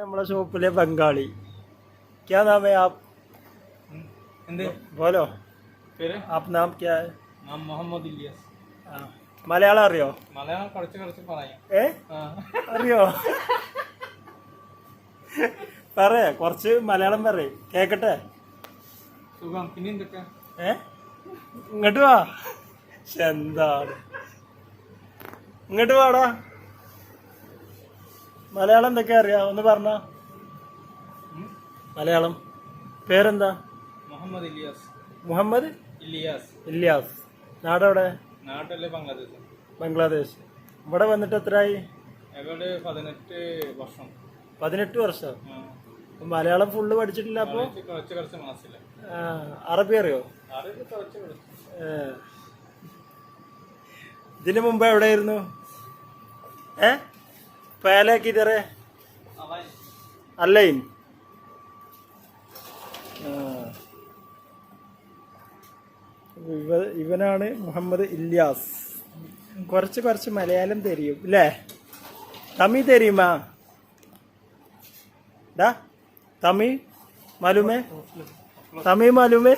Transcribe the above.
നമ്മളെ ഷോപ്പിലെ ബംഗാളി क्या नाम है आप എന്ത് बोलो പേര് आप नाम क्या है നാം മുഹമ്മദ് ഇല്യാസ് ആ. മലയാളം അറിയോ മലയാളം കുറച്ച് കുറച്ച് പറയാം ഏ ആ. അറിയോ പറയ കുറച്ച് മലയാളം പറയ കേക്കട്ടെ സുഖം പിന്നെ എന്തൊക്കെ ഏ ഇങ്ങോട്ട് വാ ശ്ശെ, എന്താണ് ഇങ്ങോട്ട് വാടാ മലയാളം എന്തൊക്കെ അറിയാ? ഒന്ന് പറഞ്ഞ. മലയാളം. പേരെന്താ? മുഹമ്മദ് ഇലിയാസ്. മുഹമ്മദ് ഇലിയാസ്. ഇലിയാസ്. നാടെവിടെ? നാട്ടല്ലേ ബംഗ്ലാദേശ്. ബംഗ്ലാദേശ്. ഇവിടെ വന്നിട്ട് എത്രയായി പതിനെട്ട് വർഷം. പതിനെട്ട് വർഷം. മലയാളം ഫുള്ള് പഠിച്ചിട്ടില്ല അപ്പൊ? അറബി അറിയോ. ഇതിനു മുമ്പ് എവിടെയായിരുന്നു? ഏ? പേലേക്ക് किधर है अल्लाइन ഇവ ഇവനാണ് മുഹമ്മദ് ഇല്യാസ്. കുറച്ച് കുറച്ച് മലയാളം തരും അല്ലേ തമിഴ് തരുമാ ഡാ തമിഴ് മാലുമേ? തമിഴ് മാലുമേ?